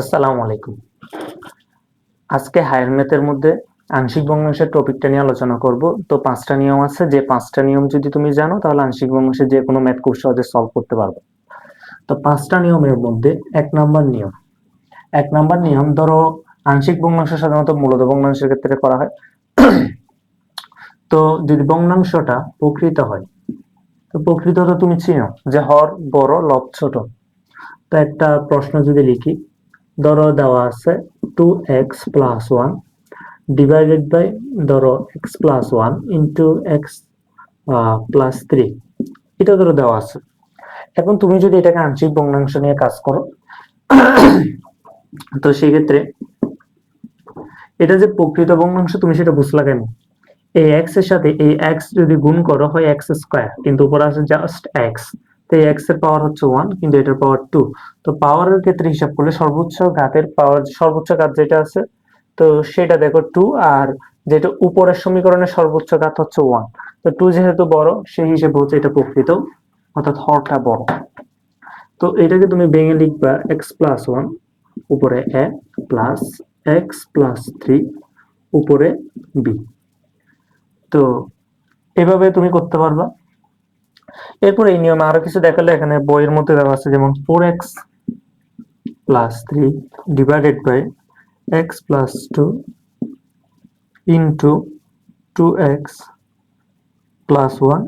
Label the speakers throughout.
Speaker 1: আসসালামু আলাইকুম। আজকে হায়ার ম্যাথের মধ্যে আংশিক ভগ্নাংশের টপিকটা নিয়ে আলোচনা করব। তো পাঁচটা নিয়ম আছে। যে পাঁচটা নিয়ম যদি তুমি জানো, তাহলে আংশিক ভগ্নাংশের যে কোনো ম্যাথ খুব সহজে সলভ করতে পারবে। তো পাঁচটা নিয়মের মধ্যে এক নাম্বার নিয়ম। এক নাম্বার নিয়ম ধরো আংশিক ভগ্নাংশ সাধারণত মূলত ভগ্নাংশের ক্ষেত্রে করা হয়। তো যদি ভগ্নাংশটা প্রকৃত হয়, তো প্রকৃত তো তুমি চিনো যে হর, বড়, লব, ছোট। তো একটা প্রশ্ন যদি লিখি ধরো দেওয়া আছে two x plus one divided by ধরো x plus one into x plus three এটা ধরো দেওয়া আছে। এখন তুমি যদি এটাকে আংশিক ভগ্নাংশ নিয়ে কাজ করো, তো সেক্ষেত্রে এটা যে প্রকৃত ভগ্নাংশ, তুমি সেটা বুঝলা কেন? এই এক্সের সাথে এই এক্স যদি গুণ করো হয় এক্স স্কোয়ার কিন্তু উপরে আছে জাস্ট এক্স তো এই এক্সের পাওয়ার হচ্ছে ওয়ান কিন্তু এটার পাওয়ার টু তো পাওয়ারের ক্ষেত্রে হিসাব করলে সর্বোচ্চ ঘাতের পাওয়ার সর্বোচ্চ ঘাত যেটা আছে, তো সেটা দেখো টু আর যেটা উপরের সমীকরণের সর্বোচ্চ ঘাত হচ্ছে ওয়ান তো টু যেহেতু বড়, সেই হিসেবে হচ্ছে এটা প্রকৃত, অর্থাৎ হরটা বড়। তো এটাকে তুমি ভেঙে লিখবা এক্স প্লাস ওয়ান উপরে a plus x plus three উপরে বি তো এভাবে তুমি করতে পারবা। এরপর এই নিয়মে আরও কিছু দেখালে এখানে বইয়ের মধ্যে দেওয়া আছে, যেমন four x plus three divided by x plus two into two x plus one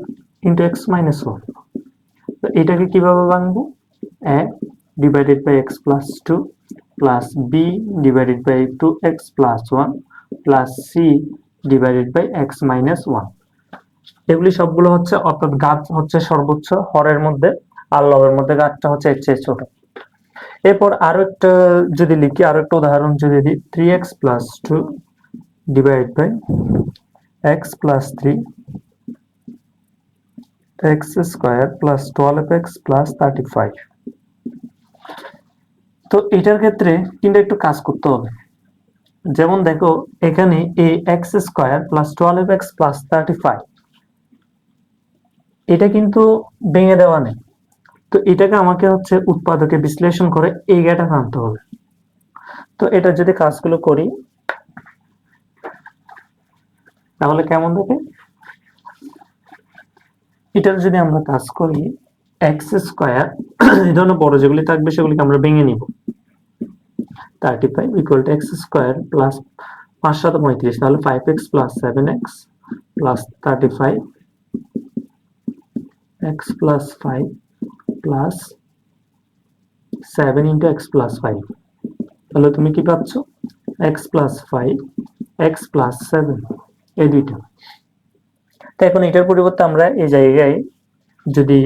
Speaker 1: into x minus one তো এটাকে কীভাবে ভাঙবো? A divided by x plus two plus b divided by two x plus one plus c divided by x minus one এগুলি সবগুলো হচ্ছে, অর্থাৎ গাছ হচ্ছে সর্বোচ্চ, হরের মধ্যে, আর লবের মধ্যে গাছটা হচ্ছে এর চেয়ে ছোট। এরপর আরও একটা যদি লিখি, আরও একটা উদাহরণ যদি দিই three x plus two divide by x plus three x square plus twelve x plus thirty five তো এটার ক্ষেত্রে কিন্তু একটু কাজ করতে হবে। যেমন দেখো, এখানে এই x square plus twelve x plus thirty five এটা কিন্তু ভেঙে দেওয়া নেই। তো এটাকে আমাকে হচ্ছে উৎপাদকে বিশ্লেষণ করে এই গাটা আনতে হবে। তো এটা যদি কাজগুলো করি, তাহলে কেমন দেখে? এটার যদি আমরা কাজ করি এক্স স্কোয়ার এই ধরনের বড় যেগুলি থাকবে সেগুলিকে আমরা ভেঙে নিব। Thirty five equal to x square plus পাঁচ সাত পঁয়ত্রিশ, তাহলে five x plus seven x plus thirty five x plus five plus seven into x plus five তাহলে তুমি কি পাচ্ছ? X plus five x plus seven এই দুইটা। তো এখন এটার পরিবর্তে আমরা এই জায়গায় যদি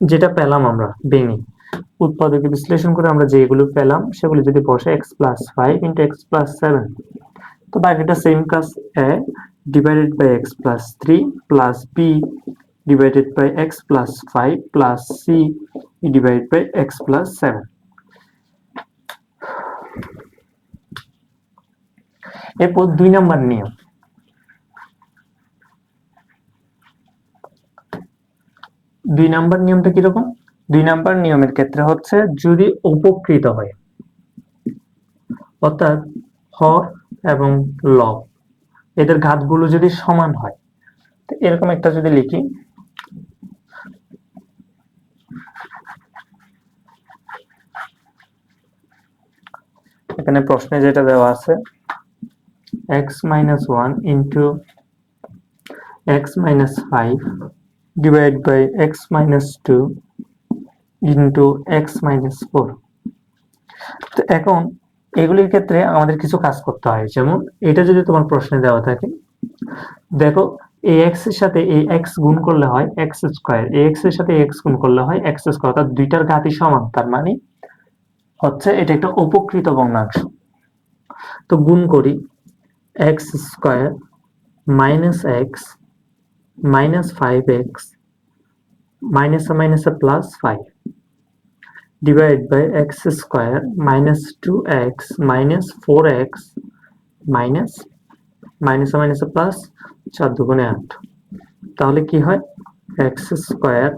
Speaker 1: যেটা পেলাম আমরা ভেঙে উৎপাদকে বিশ্লেষণ করে আমরা যেগুলো পেলাম, সেগুলো যদি বসে x plus five into x plus seven তো বাকিটা সেম কাজ a divided by x plus three plus b divided by x plus 5 plus c divided by x plus 7 এরপর দুই নাম্বার নিয়ম। দুই নাম্বার নিয়মটা কীরকম? দুই নাম্বার নিয়মের ক্ষেত্রে হচ্ছে যদি উপকৃত হয়, অর্থাৎ হর এবং লব, এদের ঘাতগুলো যদি সমান হয় এরকম একটা যদি লিখি এখানে প্রশ্নে যেটা দেওয়া আছে, x minus one into x minus five divide by x minus two into x minus four তো এখন এগুলির ক্ষেত্রে আমাদের কিছু কাজ করতে হয়। যেমন এটা যদি তোমার প্রশ্নে দেওয়া থাকে, দেখো এই এক্সের সাথে এই এক্স গুণ করলে হয় এক্স স্কোয়ার এই এক্সের সাথে এক্স গুণ করলে হয় এক্স স্কোয়ার অর্থাৎ দুইটার ঘাতই সমান, তার মানে হচ্ছে এটা একটা উপকৃত ভগ্নাংশ। তো গুণ করি x square minus x minus five x minus minus plus five divide by x square minus two x minus four x minus minus minus plus চার দুগুণে আট। তাহলে কি হয়? X square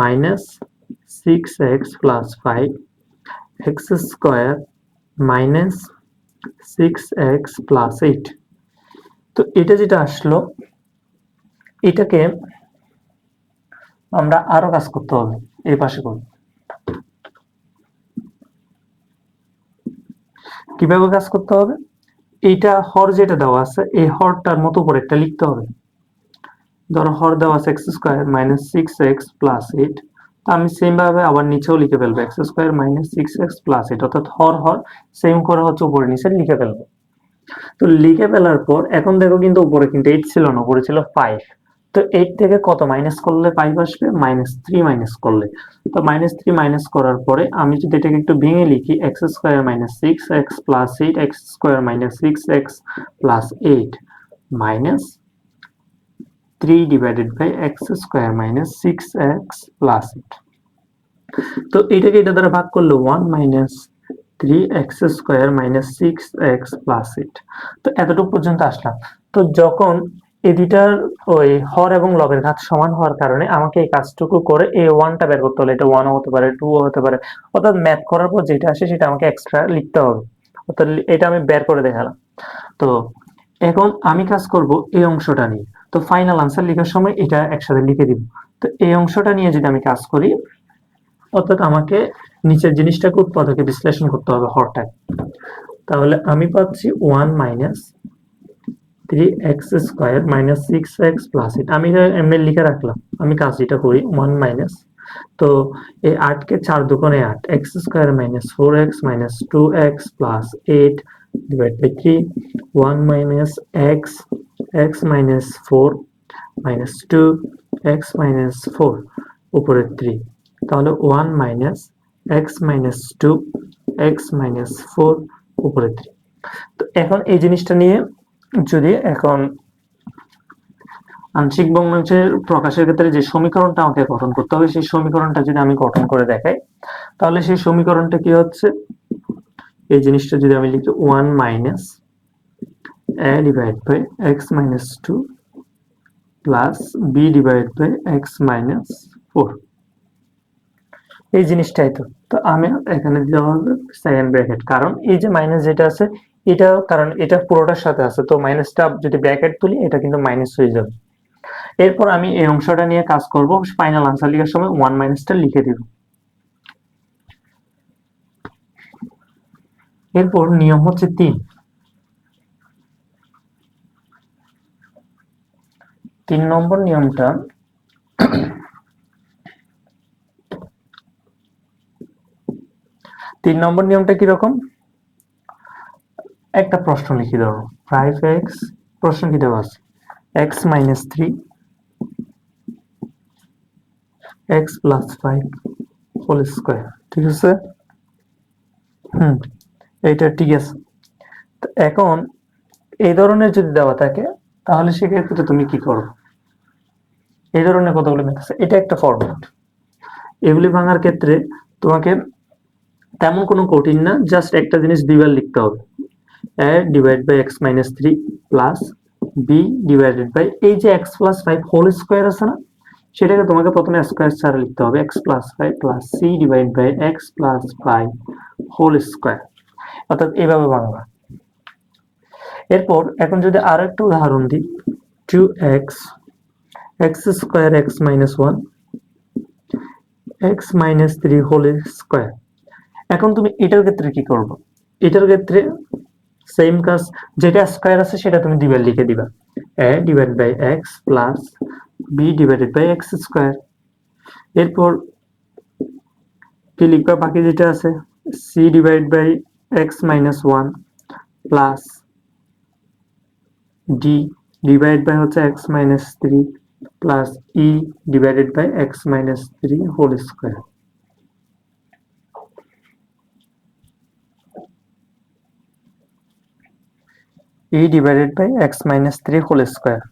Speaker 1: minus six x plus five. X square minus six x plus eight. তো এটা যেটা আসলো, এটাকে আমরা আরও কাজ করতে হবে, এই পাশে করব। কীভাবে কাজ করতে হবে? এইটা হর যেটা দেওয়া আছে, এই হরটার মতো উপরে একটা লিখতে হবে। ধরো হর দেওয়া আছে x square minus six x plus eight তো আমি সেম ভাবে আবার নিচেও লিখে ফেলব x square minus six x plus eight অর্থাৎ হর হর সেম করে হচ্ছে উপরে নিচে লিখে ফেলব। তো লিখে ফেলার পর, এখন দেখো কিন্তু উপরে কিন্তু এইট ছিল না, উপরে ছিল ফাইভ তো এইট থেকে কত মাইনাস করলে ফাইভ আসবে? মাইনাস থ্রি মাইনাস করলে। তো মাইনাস থ্রি মাইনাস করার পরে আমি যদি এটাকে একটু ভেঙে লিখি x square minus six x plus eight x square minus six x plus eight minus three divided by x square minus six x plus eight তো এটাকে এটা দ্বারা ভাগ করলে one minus three x square minus six x plus eight তো এতটুকু পর্যন্ত আসলাম। তো যখন এই দুইটার ওই হর এবং লবের ঘাত সমান হওয়ার কারণে আমাকে এই কাজটুকু করে এই ওয়ানটা বের করতে হলে, এটা ওয়ানও হতে পারে টু হতে পারে। অর্থাৎ ম্যাথ করার পর যেটা আসে সেটা আমাকে এক্সট্রা লিখতে হবে। অর্থাৎ এটা আমি বের করে দেখালাম। তো এখন আমি কাজ করব এই অংশটা নিয়ে। তো ফাইনাল আনসার লেখার সময় এটা একসাথে লিখে দিব। তো এই অংশটা নিয়ে যদি আমি কাজ করি, অর্থাৎ আমাকে নিচের জিনিসটাকে উৎপাদকে বিশ্লেষণ করতে হবে হরটাকে। তাহলে আমি পাচ্ছি one minus three x square minus six x plus eight আমি এমনি লিখে রাখলাম, আমি কাজ এটা করি ওয়ান মাইনাস তো এই আটকে চার দোকানে আট x square minus four x minus two x plus eight divide by three one minus x x minus four minus two x minus four উপরে থ্রি তাহলে one minus x minus two x minus four উপরে three তো এখন এই জিনিসটা নিয়ে যদি এখন আংশিক ভগ্নাংশের প্রকাশের ক্ষেত্রে যে সমীকরণটা আমাকে গঠন করতে হবে, সেই সমীকরণটা যদি আমি গঠন করে দেখাই, তাহলে সেই সমীকরণটা কি হচ্ছে? এই জিনিসটা যদি আমি লিখি one minus a divide by x minus two plus b divide by x minus four এই জিনিসটাই তো। তো আমি এখানে দিতে হবে সেকেন্ড ব্র্যাকেট কারণ এই যে মাইনাস যেটা আছে এটা কারণ এটা পুরোটার সাথে আছে। তো মাইনাসটা যদি ব্র্যাকেট তুলি, এটা কিন্তু মাইনাস হয়ে যাবে। এরপর আমি এই অংশটা নিয়ে কাজ করব ফাইনাল আনসার লেখার সময় ওয়ান মাইনাসটা লিখে দিব। এরপর নিয়ম হচ্ছে তিন। তিন নম্বর নিয়মটা তিন নম্বর নিয়মটা কীরকম? একটা প্রশ্ন লিখি ধরো ফাইভ এক্স প্রশ্ন কি দেওয়া আছে? X minus three x plus five whole square ঠিক আছে? হুম, এইটা ঠিক আছে। এখন এই ধরনের যদি দেওয়া থাকে, তাহলে সেক্ষেত্রে তুমি কি করো? এই ধরনের কতগুলো ম্যাথ আছে? এটা একটা ফরম্যাট এগুলি ভাঙার ক্ষেত্রে তোমাকে তেমন কোনো কঠিন না জাস্ট একটা জিনিস দুইবার লিখতে হবে। A divide by x minus three plus b divided by এই যে x plus five whole square আছে না, সেটাকে তোমাকে প্রথমে স্কোয়ার ছাড়া লিখতে হবে। X plus five plus c divide by x plus five whole square অর্থাৎ এইভাবে বাংলা এরপর এখন যদি আরও একটা উদাহরণ দিই two x x square x minus one x minus three whole square এখন তুমি এটার ক্ষেত্রে কি করব? এটার ক্ষেত্রে সেম কাজ যেটা স্কোয়ার আছে সেটা তুমি দিবার লিখে দিবা। A divide by x plus b divided by x square এরপর কি লিখবা? বাকি যেটা আছে c divide by x minus one plus d divide by হচ্ছে x minus three plus e divided by x minus three whole square e divided by x minus 3 whole square.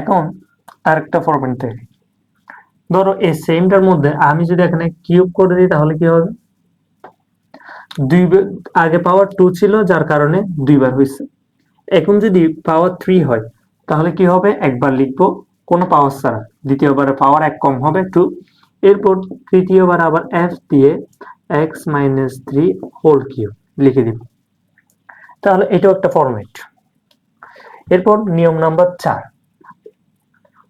Speaker 1: এখন আরেকটা format থেকে ধরো এই সেমটার মধ্যে আমি যদি এখানে কিউব করে দিই তাহলে কি হবে? দুই আগে পাওয়ার টু ছিল, যার কারণে দুইবার হয়েছে। এখন যদি পাওয়ার থ্রি হয় তাহলে কি হবে? একবার লিখব, কোনো পাওয়ার ছাড়া। দ্বিতীয়বার পাওয়ার এক কম হবে টু এরপর তৃতীয়বার আবার এফ দিয়ে x minus three whole cube লিখে দিব। তাহলে এটাও একটা ফরম্যাট এরপর নিয়ম নাম্বার চার।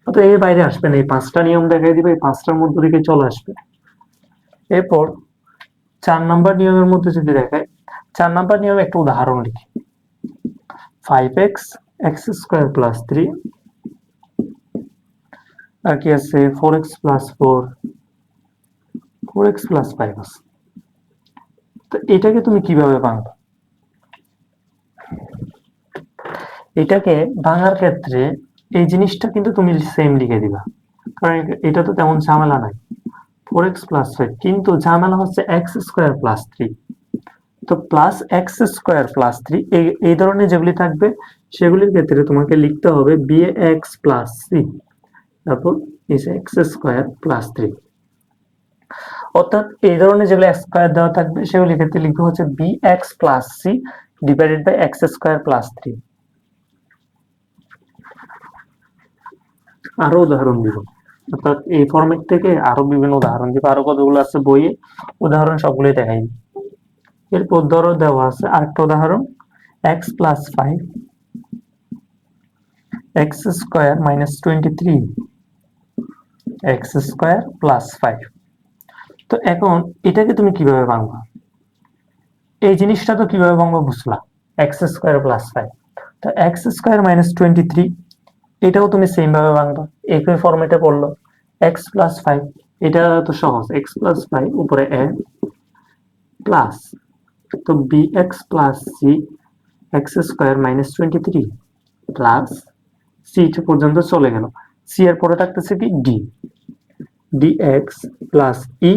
Speaker 1: তো এর বাইরে আসবে না, এই পাঁচটা নিয়ম দেখাই দিবে, এই পাঁচটার মধ্যে থেকে চলে আসবে। এরপর চার নাম্বার নিয়মের মধ্যে যদি দেখায় চার নাম্বার নিয়মে একটা উদাহরণ লিখি। Five x x square plus three. আর কি আছে four x plus four. Four x plus five আছে। তো এটাকে তুমি কীভাবে ভাঙবে? এটাকে ভাঙার ক্ষেত্রে এই জিনিসটা কিন্তু তুমি সেম লিখে দিবা। কারণ এটা তো তেমন ঝামেলা নাই। Four x plus five. কিন্তু ঝামেলা হচ্ছে এক্স স্কোয়ার প্লাস থ্রি। তো plus x square plus three এই ধরনের যেগুলি থাকবে সেগুলির ক্ষেত্রে তোমাকে লিখতে হবে বি এক্স প্লাস সি তারপর is x square plus three অর্থাৎ এই ধরনের যেগুলো এক্স স্কোয়ার দেওয়া থাকবে, সেগুলির ক্ষেত্রে লিখবে হচ্ছে b x plus c divided by x square plus three আরও উদাহরণ দিব। অর্থাৎ এই ফরম্যাট থেকে আরও বিভিন্ন উদাহরণ দিব। আরও কতগুলো আছে বইয়ে? উদাহরণ সবগুলোই দেখাই। এরপর ধরো দেওয়া আছে আরেকটা উদাহরণ x plus five x square minus twenty three x square plus five তো এখন এটাকে তুমি কীভাবে ভাঙবা? এই জিনিসটা তো কীভাবে ভাঙবা বুঝলা? এক্স স্কোয়ার প্লাস ফাইভ তো x square minus twenty three এটাও তুমি সেম ভাবে ভাঙবা। একই ফরম্যাটে পড়ল। এক্স প্লাস ফাইভ এটা তো সহজ। এক্স প্লাস ফাইভ উপরে এ প্লাস তো b x plus c x square minus twenty three plus c পর্যন্ত চলে গেল। সি এর পরে থাকতেছে কি? D. D x plus e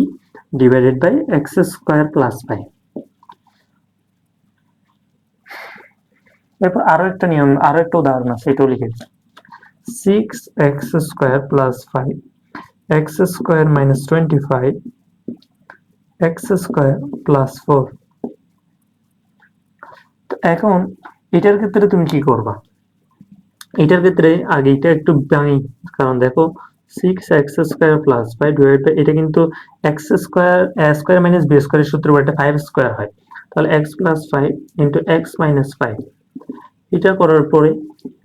Speaker 1: divided by x square plus five এরপর আরও একটা নিয়ম, আরও একটা উদাহরণ আছে, এটাও লিখে six x square plus five x square minus twenty five x square plus four এখন এটার ক্ষেত্রে তুমি কি করবা? এটার ক্ষেত্রে আগে এটা একটু ভাঙি কারণ দেখো six x square plus five divide by এটা কিন্তু x square square minus b স্কোয়ারের সূত্র এটা ফাইভ স্কোয়ার হয়। তাহলে x plus five into x minus five এটা করার পরে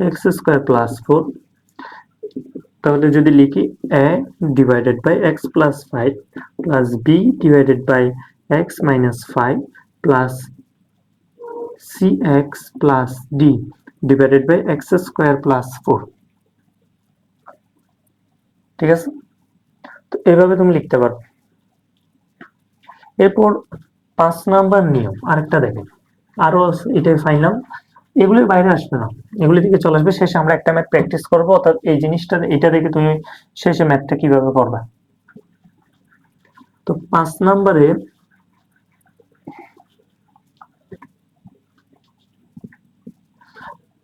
Speaker 1: এক্স স্কোয়ার প্লাস ফোর তাহলে যদি লিখি a divided by x plus five plus b divided by x minus five plus c x plus d divided by x square plus four ঠিক আছে? তো এভাবে তুমি লিখতে পারো। এরপর পাঁচ নাম্বার নিয়ম, আরেকটা দেখেন আরও এটাই ফাইনাল। এগুলির বাইরে আসবে না। এগুলি থেকে চলে আসবে, শেষে আমরা একটা ম্যাথ প্র্যাকটিস করব, অর্থাৎ এই জিনিসটা, এটা দেখে তুমি শেষে ম্যাথটা কীভাবে করবে। তো পাঁচ নাম্বারে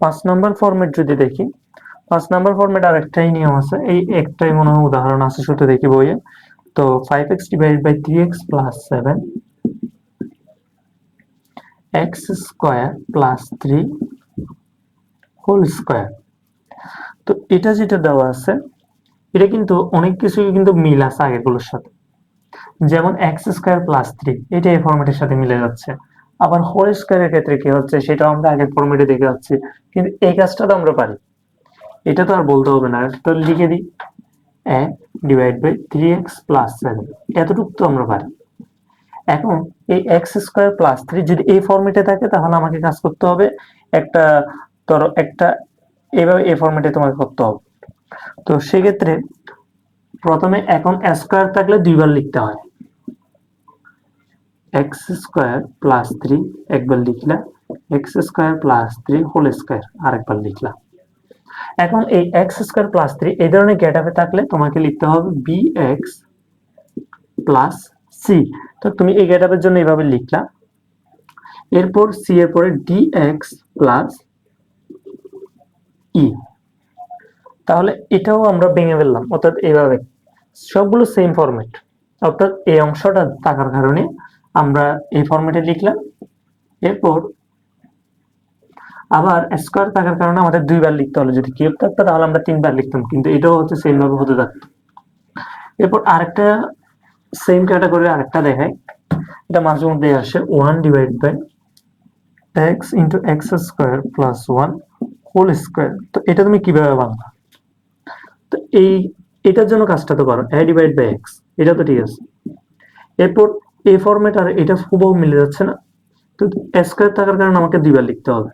Speaker 1: পাঁচ নাম্বার ফরম্যাট যদি দেখি, পাঁচ নাম্বার ফরম্যাট আর একটাই নিয়ম আছে। এই একটাই মনে হয় উদাহরণ আছে শুধু দেখি বইয়ে। তো five x divide by three x plus seven x square plus three whole square তো এটা যেটা দেওয়া আছে, এটা কিন্তু অনেক কিছু কিন্তু মিল আছে আগেরগুলোর সাথে। যেমন এক্স স্কোয়ার প্লাস থ্রি এটা এই ফরম্যাটের সাথে মিলে যাচ্ছে। আবার হোল স্কোয়ারের ক্ষেত্রে কি হচ্ছে সেটাও আমরা আগের ফরম্যাটে দেখে যাচ্ছি কিন্তু এই কাজটা তো আমরা পারি। এটা তো আর বলতে হবে না। তো লিখে দিই। A divide by three x plus seven এতটুকু তো আমরা পারি। এখন এই এক্স স্কোয়ার প্লাস থ্রি যদি এই ফরম্যাটে থাকে, তাহলে আমাকে কাজ করতে হবে একটা, ধরো একটা এইভাবে এই ফরম্যাটে তোমাকে করতে হবে। তো সেক্ষেত্রে প্রথমে এখন স্কোয়ার থাকলে দুইবার লিখতে হয়। এক্স স্কোয়ার প্লাস থ্রি একবার লিখলাম x square plus three whole square আরেকবার লিখলাম এখন এই এক্স স্কোয়ার প্লাস থ্রি এই ধরনের গেটআপে থাকলে তোমাকে লিখতে হবে বি এক্স প্লাস সি তো তুমি এই গেটআপের জন্য এইভাবে লিখলা। এরপর সি এর পরে ডি এক্স প্লাস ই তাহলে এটাও আমরা ভেঙে ফেললাম, অর্থাৎ এইভাবে সবগুলো সেম ফরম্যাট অর্থাৎ এই অংশটা থাকার কারণে আমরা এই ফরম্যাটে লিখলাম। এরপর আবার স্কোয়ার থাকার কারণে আমাদের দুইবার লিখতে হলো। যদি কিউব থাকতো তাহলে আমরা তিনবার লিখতাম, কিন্তু এটাও হচ্ছে সেম ভাবে হতে থাকতো। এরপর আরেকটা সেম ক্যাটাগরি আরেকটা দেখাই। এটা মাঝে মধ্যে আসে। One divide by x into x square plus one whole square তো এটা তুমি কীভাবে বাংলা তো এই, এটার জন্য কাজটা তো করো। এ ডিভাইড বাই এক্স এটা তো ঠিক আছে। এরপর এ ফরম্যাট আর এটা হুবহু মিলে যাচ্ছে না। তো স্কোয়ার থাকার কারণে আমাকে দুইবার লিখতে হবে।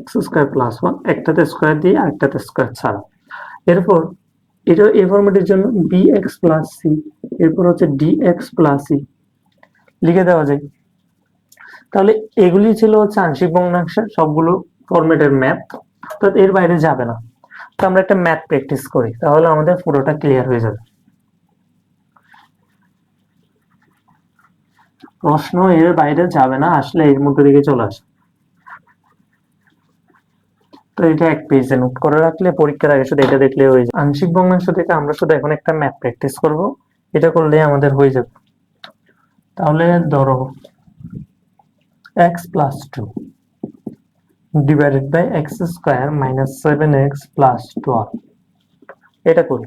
Speaker 1: এক্স স্কোয়ার প্লাস ওয়ান একটাতে স্কোয়ার দিয়ে আরেকটাতে স্কোয়ার ছাড়া। এরপর এটা এ ফরম্যাটের জন্য বি এক্স প্লাস সি এরপর হচ্ছে ডি এক্স প্লাস সি লিখে দেওয়া যায়। তাহলে এগুলি ছিল হচ্ছে আংশিক ভগ্নাংশের সবগুলো ফরম্যাটের ম্যাথ তো এর বাইরে যাবে না। তো আমরা একটা ম্যাথ প্র্যাকটিস করি, তাহলে আমাদের পুরোটা ক্লিয়ার হয়ে যাবে। প্রশ্ন এর বাইরে যাবে না, আসলে এর মধ্যে দিকে চলে আসে তো এটা এক পেজে নোট করে রাখলে, পরীক্ষার আগে শুধু এটা দেখলে হয়ে যাবে। আংশিক ভগ্নাংশ থেকে আমরা শুধু এখন একটা ম্যাথ প্র্যাকটিস করব। এটা করলে আমাদের হয়ে যাবে। তাহলে ধরো, x plus 2 divided by x square minus 7x plus 12 এটা করি।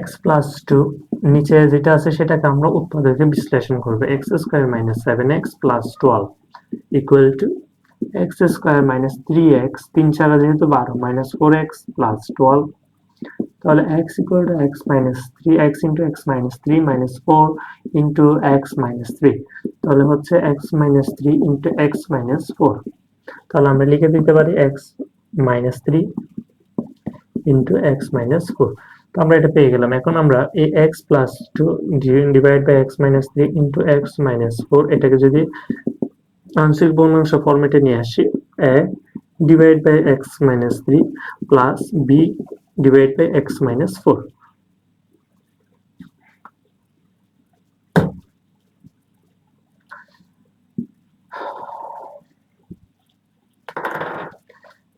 Speaker 1: X plus 2 নিচে যেটা আছে সেটাকে আমরা উৎপাদকে বিশ্লেষণ করব x square minus 7x plus 12 equal to x square minus 3x তিন চারা যেহেতু 12 minus 4x plus 12 তাহলে x equal to x minus 3 x into x minus 3 minus 4 into x minus 3 তাহলে হচ্ছে x minus 3 into x minus 4 তাহলে আমরা লিখে দিতে পারি x minus 3 into x minus 4 তো আমরা এটা পেয়ে গেলাম। এখন আমরা এই x plus 2 divide by x minus three into x minus four এটাকে যদি আংশিক ভগ্নাংশ ফরম্যাটে নিয়ে আসি a divide by x minus three plus b divide by x minus four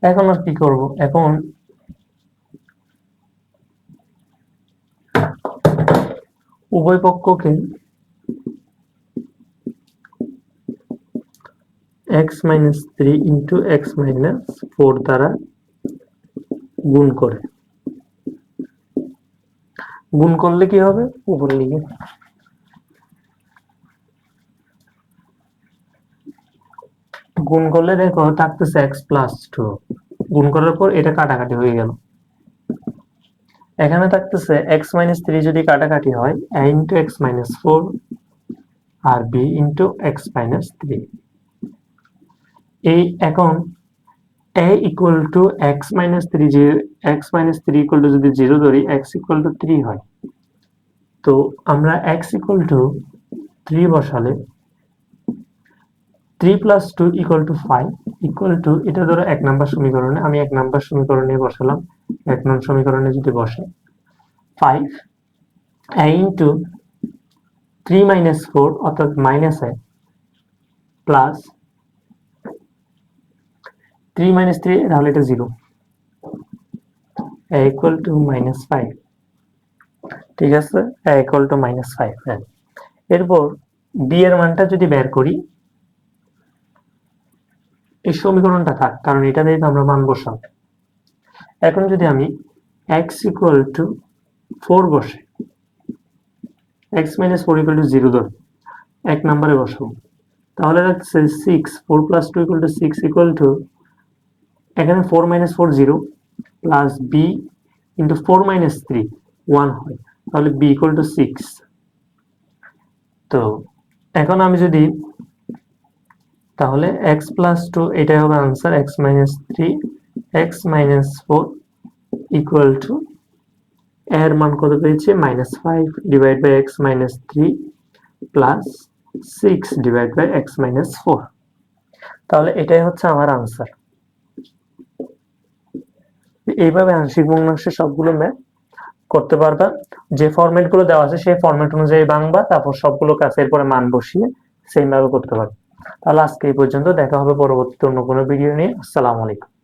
Speaker 1: এখন আর কি করব? এখন উভয় পক্ষকে x minus three into x minus four দ্বারা গুণ করে। গুণ করলে কি হবে? উপর লিখে। গুণ করলে দেখো, থাকতেছে এক্স প্লাস টু গুণ করার পর এটা কাটাকাটি হয়ে গেল। এখানে থাকতেছে এক্স মাইনাস থ্রি যদি কাটাকাটি হয় a into x minus four R b into x minus three এই এখন a equal to x minus three যে x minus three equal to যদি জিরো ধরি এক্স ইকুয়াল টু থ্রি হয়। তো আমরা এক্স ইকুয়াল টু থ্রি বসালে three plus two equal to five equal to এটা ধরো এক নাম্বার সমীকরণে, আমি এক নাম্বার সমীকরণে বসালাম, এক নং সমীকরণে যদি বসে five a into three minus four অর্থাৎ minus a plus three minus three তাহলে এটা zero a equal to minus five ঠিক আছে? A equal to minus five হ্যাঁ। এরপর বি এর মানটা যদি বের করি এই সমীকরণটা থাক, কারণ এটা দিয়ে আমরা মান বসাব। এখন যদি আমি এক্স ইকুয়াল টু ফোর বসে x minus four equal to zero ধর, এক নম্বরে বসাবো, তাহলে রাখছে six four plus two equal to six equal to এখানে four minus four zero plus b into four minus three one হয়, তাহলে বি ইকুয়াল টু সিক্স তো, এখন আমি যদি তাহলে এক্স প্লাস টু এটাই হবে answer x minus three x minus four equal to এর মান কত পেয়েছে? Minus five divide by x minus three plus six divide by x minus four তাহলে এটাই হচ্ছে আমার আনসার এইভাবে আংশিক ভগ্নাংশের সবগুলো ম্যাথ করতে পারবা। যে ফরম্যাটগুলো দেওয়া আছে, সেই ফরম্যাট অনুযায়ী বাংবা, তারপর সবগুলো কাছে এরপরে মান বসিয়ে সেম ভাবে করতে পারবে। তাহলে আজকে এই পর্যন্ত দেখা হবে পরবর্তী অন্য কোনো ভিডিও নিয়ে। আসসালামু আলাইকুম।